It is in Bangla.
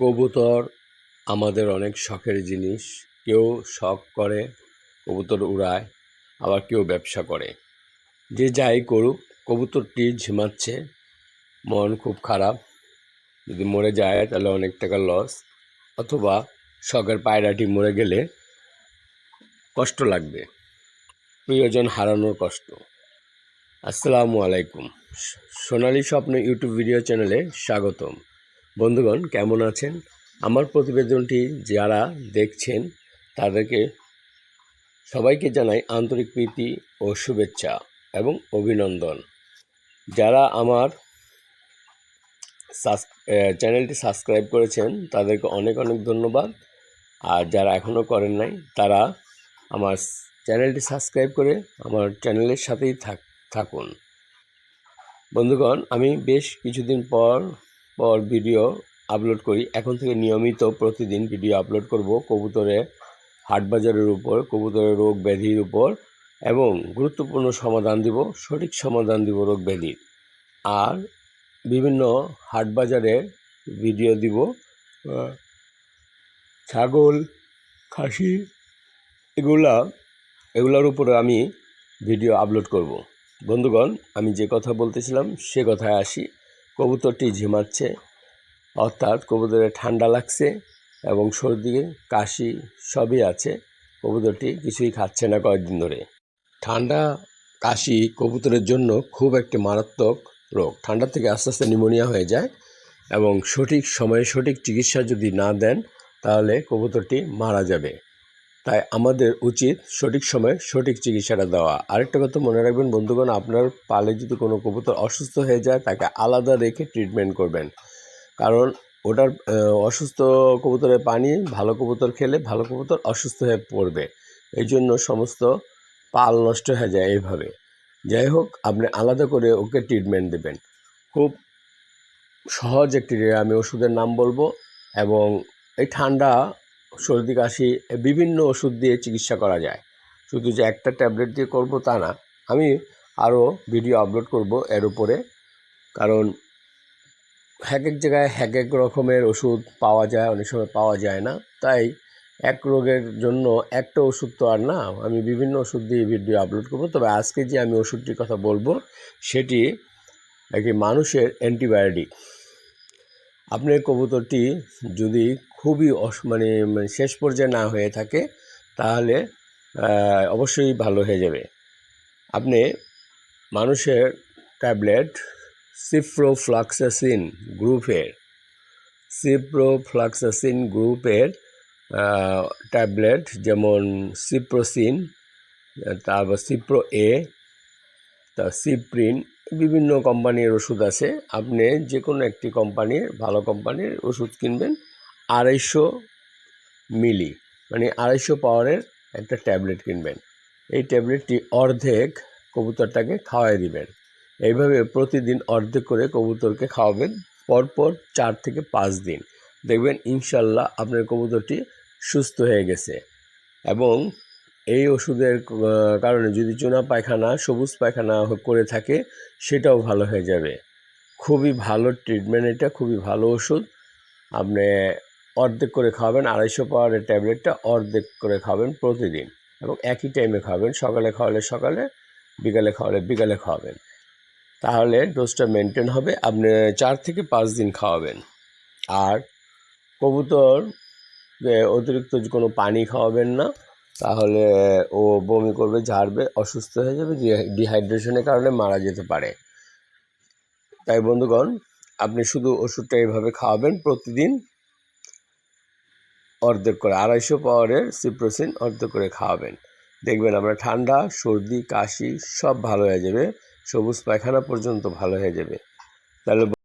কবুতর আমাদের অনেক শখের জিনিস। কেউ শখ করে, কবুতর উড়ায়, আবার কেউ ব্যবসা করে। যে যাই করুক, কবুতরটি ঝিমাচ্ছে, মন খুব খারাপ। যদি মরে যায়, তাহলে অনেক টাকা লস অথবা শখের পায়রাটি মরে গেলে কষ্ট লাগবে। প্রিয়জন হারানোর কষ্ট। আসসালামু আলাইকুম। সোনালি স্বপ্ন ইউটিউব ভিডিও চ্যানেলে স্বাগতম। বন্ধুগণ, কেমন আছেন? আমার প্রতিবেদনটি যারা দেখছেন, তাদেরকে সবাইকে জানাই আন্তরিক প্রীতি ও শুভেচ্ছা এবং অভিনন্দন। যারা আমার চ্যানেলটি সাবস্ক্রাইব করেছেন, তাদেরকে অনেক অনেক ধন্যবাদ। আর যারা এখনও করেন নাই, তারা আমার চ্যানেলটি সাবস্ক্রাইব করে আমার চ্যানেলের সাথেই থাক, থাকুন। বন্ধুগণ, আমি বেশ কিছুদিন পর পর ভিডিও আপলোড করি। এখন থেকে নিয়মিত প্রতিদিন ভিডিও আপলোড করব কবুতরের হাটবাজারের উপর কবুতরের রোগ ব্যাধির উপর এবং গুরুত্বপূর্ণ সমাধান দিব, সঠিক সমাধান দিব রোগ ব্যাধির। আর বিভিন্ন হাটবাজারের ভিডিও দিব ছাগল, খাসি, এগুলা, এগুলোর উপরে আমি ভিডিও আপলোড করব। বন্ধুগণ, আমি যে কথা বলতেছিলাম সে কথায় আসি। কবুতরটি ঝিমাচ্ছে, অর্থাৎ কবুতরে ঠান্ডা লাগছে এবং সর্দি কাশি সবই আছে। কবুতরটি কিছুই খাচ্ছে না কয়েকদিন ধরে। ঠান্ডা কাশি কবুতরের জন্য খুব একটি মারাত্মক রোগ। ঠান্ডা থেকে আস্তে আস্তে নিউমোনিয়া হয়ে যায় এবং সঠিক সময়ে সঠিক চিকিৎসা যদি না দেন, তাহলে কবুতরটি মারা যাবে। তাই আমাদের উচিত সঠিক সময়ে সঠিক চিকিৎসাটা দেওয়া। আরেকটা কথা মনে রাখবেন, বন্ধুগণ, আপনার পালে যদি কোনো কবুতর অসুস্থ হয়ে যায়, তাকে আলাদা রেখে ট্রিটমেন্ট করবেন। কারণ ওটার অসুস্থ কবুতরের পানি ভালো কবুতর খেলে ভালো কবুতর অসুস্থ হয়ে পড়বে। এই জন্য সমস্ত পাল নষ্ট হয়ে যায় এইভাবে। যাই হোক, আপনি আলাদা করে ওকে ট্রিটমেন্ট দেবেন। খুব সহজ একটি, আমি ওষুধের নাম বলব এবং এই ঠান্ডা সর্দি, কাশি বিভিন্ন ওষুধ দিয়ে চিকিৎসা করা যায়। শুধু যে একটা ট্যাবলেট দিয়ে করব তা না, আমি আরও ভিডিও আপলোড করব এর উপরে। কারণ এক এক জায়গায় এক এক রকমের ওষুধ পাওয়া যায়, অনেক সময় পাওয়া যায় না। তাই এক রোগের জন্য একটা ওষুধ তো আর না, আমি বিভিন্ন ওষুধ দিয়ে ভিডিও আপলোড করব। তবে আজকে যে আমি ওষুধটির কথা বলব, সেটি একটি মানুষের অ্যান্টিবায়োটিক। আপনার কবুতরটি যদি খুবই অস- মানে মানে শেষ পর্যায়ে না হয়ে থাকে, তাহলে অবশ্যই ভালো হয়ে যাবে। আপনি মানুষের ট্যাবলেট সিপ্রোফ্লাক্সাসিন গ্রুপের সিপ্রোফ্লাক্সাসিন গ্রুপের ট্যাবলেট যেমন সিপ্রোসিন, তারপর সিপ্রো এ তা সিপ্রিন, বিভিন্ন কোম্পানির ওষুধ আছে। আপনি যে কোনো একটি কোম্পানির, ভালো কোম্পানির ওষুধ কিনবেন। আড়াইশো মিলি মানে আড়াইশো পাওয়ারের একটা ট্যাবলেট কিনবেন। এই ট্যাবলেটটি অর্ধেক কবুতরটাকে খাওয়াই দিবেন। এইভাবে প্রতিদিন অর্ধেক করে কবুতরকে খাওয়াবেন, পরপর চার থেকে পাঁচ দিন। দেখবেন ইনশাল্লাহ আপনার কবুতরটি সুস্থ হয়ে গেছে। এবং এই ওষুধের কারণে যদি চুনা পায়খানা, সবুজ পায়খানা করে থাকে, সেটাও ভালো হয়ে যাবে। খুবই ভালো ট্রিটমেন্ট এটা, খুবই ভালো ওষুধ। আপনি অর্ধেক করে খাওয়াবেন আড়াইশো পাওয়ারের ট্যাবলেটটা অর্ধেক করে খাবেন প্রতিদিন এবং একই টাইমে খাবেন, সকালে খাওয়ালে সকালে, বিকালে খাওয়ালে বিকালে খাওয়াবেন। তাহলে ডোজটা মেনটেন হবে, আপনি চার থেকে পাঁচ দিন খাওয়াবেন। আর কবুতর অতিরিক্ত কোনো পানি খাওয়াবেন না, তাহলে ও বমি করবে, ঝাড়বে, অসুস্থ হয়ে যাবে ডিহাইড্রেশনের কারণে মারা যেতে পারে। তাই বন্ধুগণ, আপনি শুধু ওষুধটা এইভাবে খাওয়াবেন প্রতিদিন অর্ধেক করে, আড়াইশো পাওয়ারের সিপ্রোসিন অর্ধেক করে খাওয়াবেন। দেখবেন আমরা ঠান্ডা, সর্দি, কাশি সব ভালো হয়ে যাবে, সবুজ পায়খানা পর্যন্ত ভালো হয়ে যাবে। তাহলে